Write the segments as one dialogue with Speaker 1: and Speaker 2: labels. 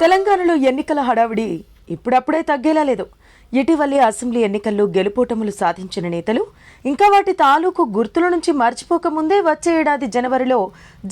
Speaker 1: తెలంగాణలో ఎన్నికల హడావిడి ఇప్పుడప్పుడే తగ్గేలా లేదు. ఇటీవలి అసెంబ్లీ ఎన్నికల్లో గెలుపోటములు సాధించిన నేతలు ఇంకా వాటి తాలూకు గుర్తుల నుంచి మర్చిపోకముందే వచ్చే ఏడాది జనవరిలో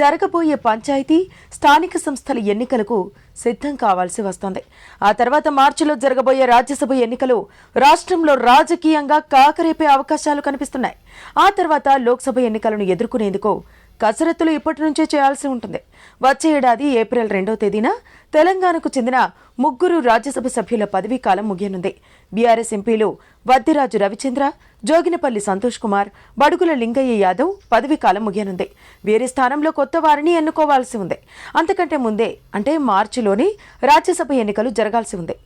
Speaker 1: జరగబోయే పంచాయతీ స్థానిక సంస్థల ఎన్నికలకు సిద్ధం కావాల్సి వస్తోంది. ఆ తర్వాత మార్చిలో జరగబోయే రాజ్యసభ ఎన్నికలు రాష్ట్రంలో రాజకీయంగా కాకరేపే అవకాశాలు కనిపిస్తున్నాయి. ఆ తర్వాత లోక్సభ ఎన్నికలను ఎదుర్కొనేందుకు కసరత్తులు ఇప్పటి నుంచే చేయాల్సి ఉంటుంది. వచ్చే ఏడాది ఏప్రిల్ రెండో తేదీన తెలంగాణకు చెందిన ముగ్గురు రాజ్యసభ సభ్యుల పదవీ కాలం ముగియనుంది. బీఆర్ఎస్ ఎంపీలు వద్దిరాజు రవిచంద్ర జోగినపల్లి సంతోష్ కుమార్ బడుగుల లింగయ్య యాదవ్ పదవీ కాలం ముగియనుంది. వీరి స్థానంలో కొత్త వారిని ఎన్నుకోవాల్సి ఉంది. అంతకంటే ముందే అంటే మార్చిలోనే రాజ్యసభ ఎన్నికలు జరగాల్సి ఉంది.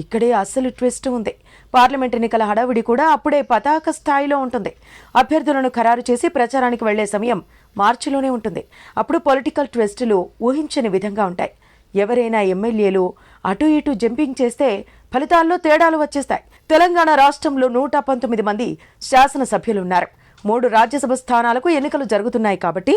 Speaker 1: ఇక్కడే అస్సలు ట్విస్ట్ ఉంది. పార్లమెంట్ ఎన్నికల హడావిడి కూడా అప్పుడే పతాక స్థాయిలో ఉంటుంది. అభ్యర్థులను ఖరారు చేసి ప్రచారానికి వెళ్ళే సమయం మార్చిలోనే ఉంటుంది. అప్పుడు పొలిటికల్ ట్విస్టులు ఊహించని విధంగా ఉంటాయి. ఎవరైనా ఎమ్మెల్యేలు అటు ఇటు జంపింగ్ చేస్తే ఫలితాల్లో తేడాలు వచ్చేస్తాయి. తెలంగాణ రాష్ట్రంలో నూట పంతొమ్మిది మంది శాసనసభ్యులున్నారు. మూడు రాజ్యసభ స్థానాలకు ఎన్నికలు జరుగుతున్నాయి కాబట్టి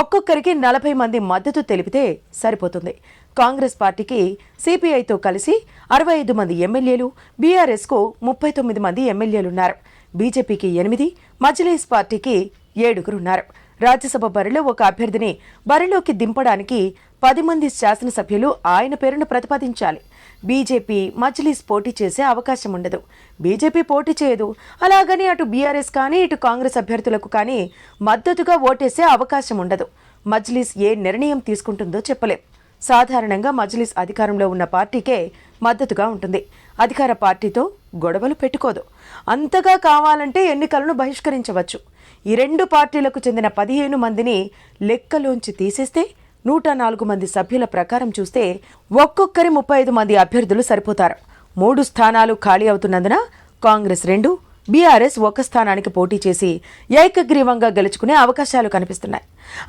Speaker 1: ఒక్కొక్కరికి నలభై మంది మద్దతు తెలిపితే సరిపోతుంది. కాంగ్రెస్ పార్టీకి సిపిఐతో కలిసి అరవై ఐదు మంది ఎమ్మెల్యేలు బీఆర్ఎస్కు ముప్పై తొమ్మిది మంది ఎమ్మెల్యేలున్నారు. బీజేపీకి ఎనిమిది మజ్లీస్ పార్టీకి ఏడుగురున్నారు. రాజ్యసభ బరిలో ఒక అభ్యర్థిని బరిలోకి దింపడానికి పది మంది శాసనసభ్యులు ఆయన పేరును ప్రతిపాదించాలి. బీజేపీ మజ్లీస్ పోటీ చేసే అవకాశం ఉండదు. బీజేపీ పోటీ చేయదు. అలాగని అటు బీఆర్ఎస్ కానీ ఇటు కాంగ్రెస్ అభ్యర్థులకు కానీ మద్దతుగా ఓటేసే అవకాశం ఉండదు. మజ్లీస్ ఏ నిర్ణయం తీసుకుంటుందో చెప్పలేం. సాధారణంగా మజ్లిస్ అధికారంలో ఉన్న పార్టీకే మద్దతుగా ఉంటుంది. అధికార పార్టీతో గొడవలు పెట్టుకోదు. అంతగా కావాలంటే ఎన్నికలను బహిష్కరించవచ్చు. ఈ రెండు పార్టీలకు చెందిన పదిహేను మందిని లెక్కలోంచి తీసేస్తే నూట నాలుగు మంది సభ్యుల ప్రకారం చూస్తే ఒక్కొక్కరి ముప్పై ఐదు మంది అభ్యర్థులు సరిపోతారు. మూడు స్థానాలు ఖాళీ అవుతున్నందున కాంగ్రెస్ రెండు బీఆర్ఎస్ ఒక స్థానానికి పోటీ చేసి ఏకగ్రీవంగా గెలుచుకునే అవకాశాలు కనిపిస్తున్నాయి.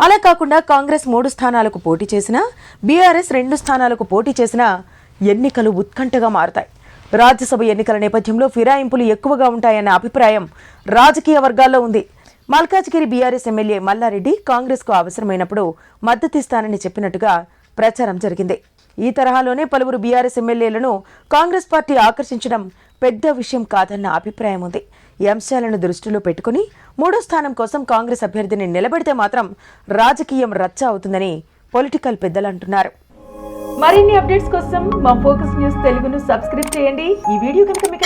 Speaker 1: అలా కాకుండా కాంగ్రెస్ మూడు స్థానాలకు పోటీ చేసినా బీఆర్ఎస్ రెండు స్థానాలకు పోటీ చేసినా ఎన్నికలు ఉత్కంఠగా మారుతాయి. రాజ్యసభ ఎన్నికల నేపథ్యంలో ఫిరాయింపులు ఎక్కువగా ఉంటాయన్న అభిప్రాయం రాజకీయ వర్గాల్లో ఉంది. మల్కాజ్గిరి బీఆర్ఎస్ ఎమ్మెల్యే మల్లారెడ్డి కాంగ్రెస్కు అవసరమైనప్పుడు మద్దతిస్తానని చెప్పినట్టుగా ప్రచారం జరిగింది. ఈ తరహాలోనే పలువురు బీఆర్ఎస్ ఎమ్మెల్యేలను కాంగ్రెస్ పార్టీ ఆకర్షించడం పెద్ద విషయం కాదన్న అభిప్రాయం ఉంది. ఈ అంశాలను దృష్టిలో పెట్టుకుని మూడో స్థానం కోసం కాంగ్రెస్ అభ్యర్థిని నిలబెడితే మాత్రం రాజకీయం రచ్చ అవుతుందని పొలిటికల్ పెద్దలు అంటున్నారు. మరిన్ని అప్డేట్స్ కోసం మా ఫోకస్ న్యూస్ తెలుగును సబ్స్క్రైబ్ చేయండి. ఈ వీడియో కనుక మీకు